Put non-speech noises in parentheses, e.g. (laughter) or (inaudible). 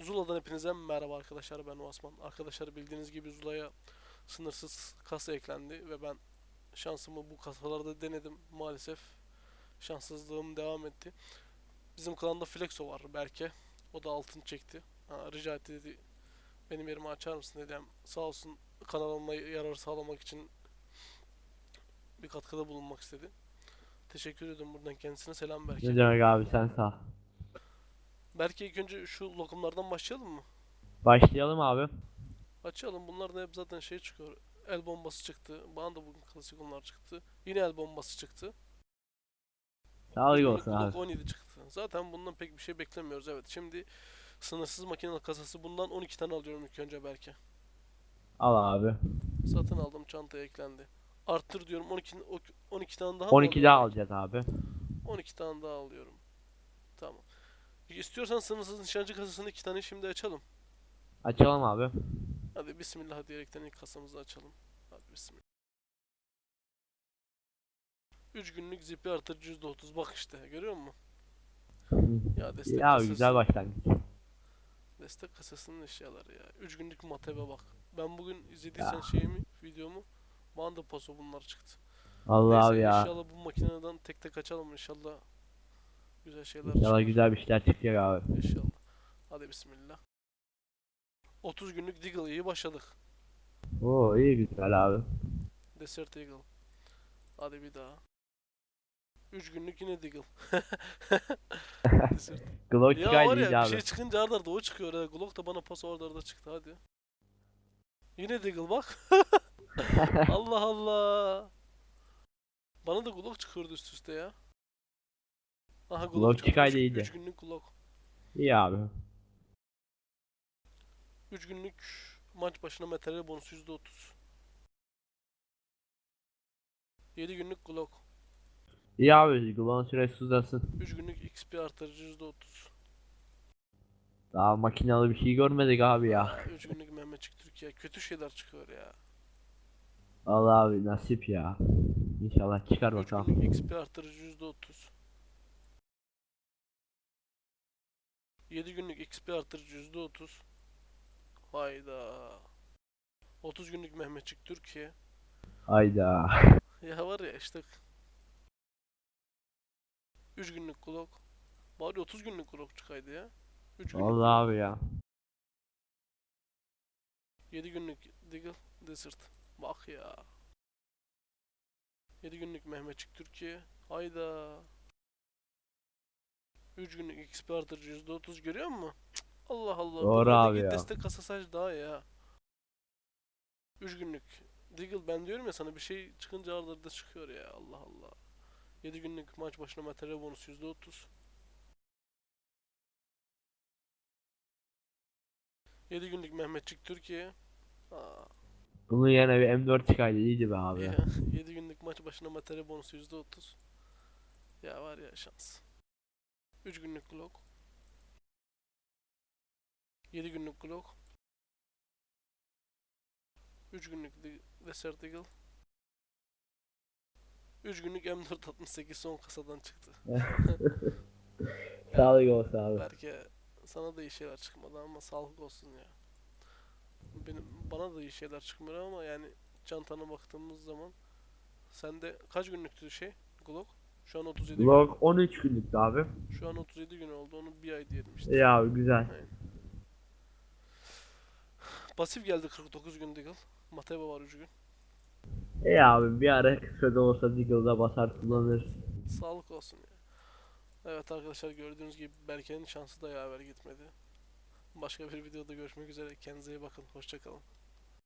Zula'dan hepinize merhaba arkadaşlar ben Osman. Arkadaşlar bildiğiniz gibi Zula'ya sınırsız kasa eklendi ve ben şansımı bu kasalarda denedim. Maalesef şanssızlığım devam etti. Bizim klanda Flexo var Berke. O da altın çekti. Ha, rica etti dedi benim yerimi açar mısın dedim. Sağ olsun kanalıma yarar sağlamak için bir katkıda bulunmak istedi. Teşekkür ederim buradan kendisine selam Berke. Ne demek abi sen sağ. Berke ilk önce şu lokumlardan başlayalım mı? Başlayalım abi. Açalım. Bunlar da hep zaten şey çıkıyor. El bombası çıktı. Bana da bugün klasik onlar çıktı. Yine el bombası çıktı. Sağlık olsun abi. 17 çıktı. Zaten bundan pek bir şey beklemiyoruz. Evet. Şimdi sınırsız makine kasası bundan 12 tane alıyorum ilk önce belki. Al abi. Satın aldım çantaya eklendi. Arttır diyorum 12 12 tane daha mı 12 daha alacağız abi. 12 tane daha alıyorum. Tamam. İstiyorsan sınırsız nişancı kasasını iki tane şimdi açalım. Açalım abi. Hadi bismillah diyerekten ilk kasamızı açalım. Hadi bismillah. 3 günlük zipi artırıcı %30 bak işte görüyor musun? Ya destek Ya kasası, güzel başlangıç. destek kasasının eşyaları ya. 3 günlük matebe bak. Ben bugün izlediysen Ya. şeyimi, videomu bana da paso bunlar çıktı. Allah Neyse abi ya. inşallah bu makineden tek tek açalım inşallah. Güzel şeyler İnşallah güzel bir şeyler çıkacak abi. İnşallah. Hadi bismillah. 30 günlük Deagle iyi başladık. Oo iyi güzel abi. Desert Eagle. Hadi bir daha. 3 günlük yine Deagle. (laughs) Glock Ya var ya bir abi. şey çıkınca arda arda o çıkıyor. ya. Glock da bana pas orada arda çıktı hadi. Yine Deagle bak. (laughs) Allah Allah. Bana da Glock çıkıyordu üst üste ya. Aha Glock, çıkaydı üç- iyice. üç günlük Glock. İyi abi. 3 günlük maç başına materyal bonusu %30. 7 günlük Glock. İyi abi. Glock'un süresi uzasın. 3 günlük XP artırıcı %30. Daha makinalı bir şey görmedik abi ya. 3 günlük Mehmetçik Türkiye. Kötü şeyler çıkıyor ya. Allah abi nasip ya. İnşallah çıkar 3 bakalım. günlük XP artırıcı %30. 7 günlük XP artırıcı %30. Hayda. 30 günlük Mehmetçik Türkiye. Hayda. Ya var ya işte. 3 günlük Glock. Bari 30 günlük Glock çıkaydı ya. 3 günlük Allah abi ya. 7 günlük Deagle Desert. Bak ya. 7 günlük Mehmetçik Türkiye. Hayda. 3 günlük XP artırıcı %30 görüyor musun? Cık, Allah Allah. Doğru abi ya. Destek kasasaj daha ya. 3 günlük Deagle ben diyorum ya sana bir şey çıkınca arda arda çıkıyor ya. Allah Allah. 7 günlük maç başına materyal bonusu %30. 7 günlük Mehmetçik Türkiye. Aa, Bunun yerine bir M4 çıkaydı iyiydi be abi. ya, 7 günlük maç başına materyal bonusu %30. Ya var ya şans. 3 günlük Glock. 7 günlük Glock. 3 günlük De- Desert Eagle. 3 günlük M468 son kasadan çıktı. (laughs) (laughs) Sağlık olsun abi. Belki sana da iyi şeyler çıkmadı ama sağlık olsun ya. Benim bana da iyi şeyler çıkmıyor ama yani çantana baktığımız zaman sende kaç günlüktü şey Glock? Şu an 37 gün. Glock 13 günlüktü abi. Şu an 37 gün oldu. Onu bir ay diyelim işte. İyi abi güzel. Pasif geldi 49 gün Deagle. Mateba var 3 gün. İyi abi bir ara kısa da olsa Deagle'da basar kullanırız. Sağlık olsun ya. Evet arkadaşlar gördüğünüz gibi Berke'nin şansı da yaver gitmedi. Başka bir videoda görüşmek üzere. Kendinize iyi bakın. Hoşçakalın.